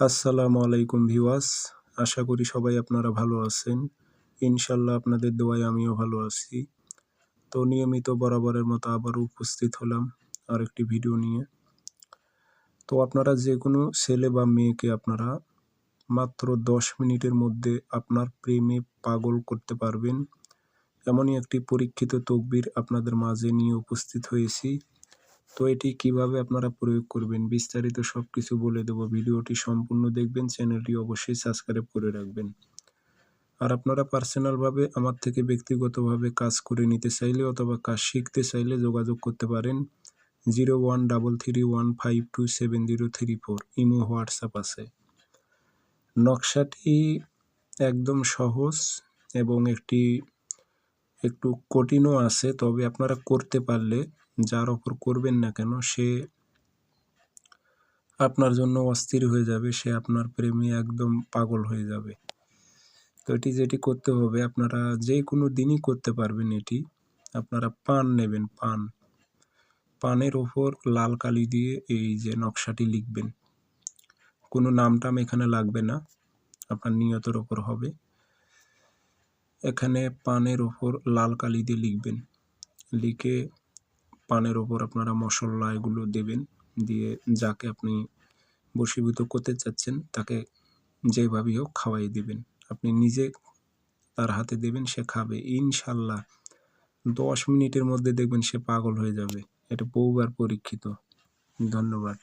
আসসালামু আলাইকুম ভিওয়াস আশা করি সবাই আপনারা ভালো আছেন। ইনশাল্লাহ আপনাদের দোয়ায় আমিও ভালো আছি। তো নিয়মিত বরাবরের মতো আবারও উপস্থিত হলাম আরেকটি ভিডিও নিয়ে। তো আপনারা যে কোনো ছেলে বা মেয়েকে আপনারা মাত্র দশ মিনিটের মধ্যে আপনার প্রেমে পাগল করতে পারবেন। এমনই একটি পরীক্ষিত তকবির আপনাদের মাঝে নিয়ে উপস্থিত হয়েছি। তো এটি কীভাবে আপনারা প্রয়োগ করবেন বিস্তারিত সব কিছু বলে দেব। ভিডিওটি সম্পূর্ণ দেখবেন, চ্যানেলটি অবশ্যই সাবস্ক্রাইব করে রাখবেন। আর আপনারা পার্সোনালভাবে আমার থেকে ব্যক্তিগতভাবে কাজ করে নিতে চাইলে অথবা কাজ শিখতে চাইলে যোগাযোগ করতে পারেন। Zero one double three one five two seven zero three four, imo, WhatsApp আছে। নকশাটি একদম সহজ এবং একটি, একটু কঠিনও আছে, তবে আপনারা করতে পারলে যার ওপর করবেন না কেন, সে আপনার জন্য অস্থির হয়ে যাবে, সে আপনার প্রেমে একদম পাগল হয়ে যাবে। তো এটি যেটি করতে হবে, আপনারা যে কোনো দিনই করতে পারবেন এটি। আপনারা পান নেবেন, পান। পানের ওপর লাল কালি দিয়ে এই যে নকশাটি লিখবেন। কোনো নাম টাম এখানে লাগবে না, আপনার নিয়তের ওপর হবে। এখানে পানের ওপর লাল কালি দিয়ে লিখবেন। লিখে পানের ওপর আপনারা মশলা এগুলো দেবেন, দিয়ে যাকে আপনি বশীভূত করতে চাচ্ছেন তাকে যেভাবেই হোক খাওয়াই দেবেন। আপনি নিজে তার হাতে দেবেন, সে খাবে। ইনশাল্লাহ দশ মিনিটের মধ্যে দেখবেন সে পাগল হয়ে যাবে। এটা বহুবার পরীক্ষিত। ধন্যবাদ।